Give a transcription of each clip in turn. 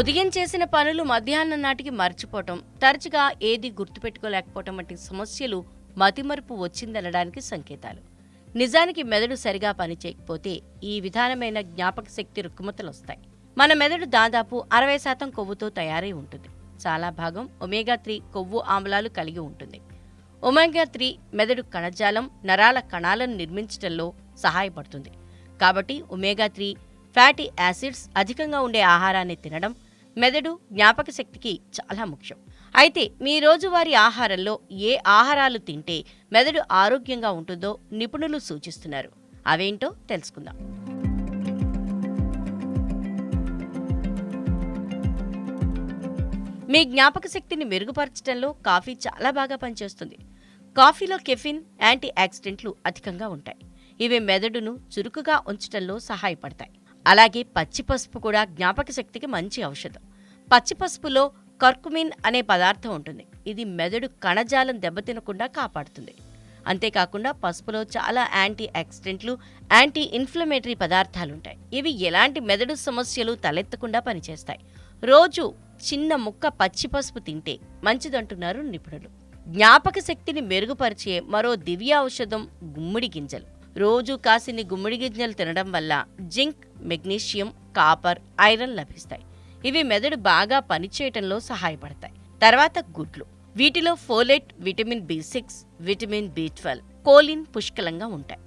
ఉదయం చేసిన పనులు మధ్యాహ్నం నాటికి మర్చిపోవటం తరచుగా ఏది గుర్తుపెట్టుకోలేకపోవటం వంటి సమస్యలు మతిమరుపు వచ్చిందనడానికి సంకేతాలు. నిజానికి మెదడు సరిగా పనిచేయకపోతే ఈ విధానమైన జ్ఞాపక శక్తి రుక్కుమతలు వస్తాయి మన మెదడు దాదాపు అరవై శాతం కొవ్వుతో తయారై ఉంటుంది. చాలా భాగం ఒమేగా త్రీ కొవ్వు ఆమ్లాలు కలిగి ఉంటుంది. ఒమేగా త్రీ మెదడు కణజాలం నరాల కణాలను నిర్మించడంలో సహాయపడుతుంది. కాబట్టి ఒమేగా త్రీ ఫ్యాటీ యాసిడ్స్ అధికంగా ఉండే ఆహారాన్ని తినడం మెదడు జ్ఞాపక శక్తికి చాలా ముఖ్యం. అయితే మీ రోజువారీ ఆహారంలో ఏ ఆహారాలు తింటే మెదడు ఆరోగ్యంగా ఉంటుందో నిపుణులు సూచిస్తున్నారు. అవేంటో తెలుసుకుందాం. మీ జ్ఞాపక శక్తిని మెరుగుపరచడంలో కాఫీ చాలా బాగా పనిచేస్తుంది. కాఫీలో కెఫిన్ యాంటీ ఆక్సిడెంట్లు అధికంగా ఉంటాయి. ఇవి మెదడును చురుకుగా ఉంచడంలో సహాయపడతాయి. అలాగే పచ్చి పసుపు కూడా జ్ఞాపక శక్తికి మంచి ఔషధం. పచ్చి పసుపులో కర్కుమిన్ అనే పదార్థం ఉంటుంది. ఇది మెదడు కణజాలం దెబ్బతినకుండా కాపాడుతుంది. అంతేకాకుండా పసుపులో చాలా యాంటీ ఆక్సిడెంట్లు యాంటీ ఇన్ఫ్లమేటరీ పదార్థాలు ఉంటాయి ఇవి ఎలాంటి మెదడు సమస్యలు తలెత్తకుండా పనిచేస్తాయి. రోజు చిన్న ముక్క పచ్చి పసుపు తింటే మంచిదంటున్నారు నిపుణులు. జ్ఞాపక శక్తిని మెరుగుపరిచే మరో దివ్య ఔషధం గుమ్మిడి గింజలు. రోజు కాసిని గుమ్మిడి గింజలు తినడం వల్ల జింక్ మెగ్నీషియం కాపర్ ఐరన్ లభిస్తాయి. ఇవి మెదడు బాగా పనిచేయటంలో సహాయపడతాయి. తర్వాత గుడ్లు. వీటిలో folate vitamin b six vitamin b twelve choline పుష్కలంగా ఉంటాయి.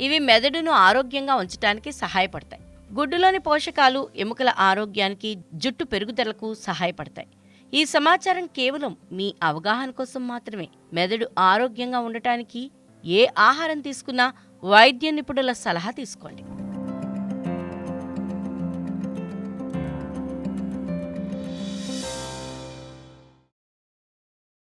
ఇవి మెదడును ఆరోగ్యంగా ఉంచడానికి సహాయపడతాయి. గుడ్డులోని పోషకాలు ఎముకల ఆరోగ్యానికి జుట్టు పెరుగుదలకు సహాయపడతాయి. ఈ సమాచారం కేవలం మీ అవగాహన కోసం మాత్రమే. మెదడు ఆరోగ్యంగా ఉండటానికి ఏ ఆహారం తీసుకున్నా వైద్య నిపుణుల సలహా తీసుకోండి.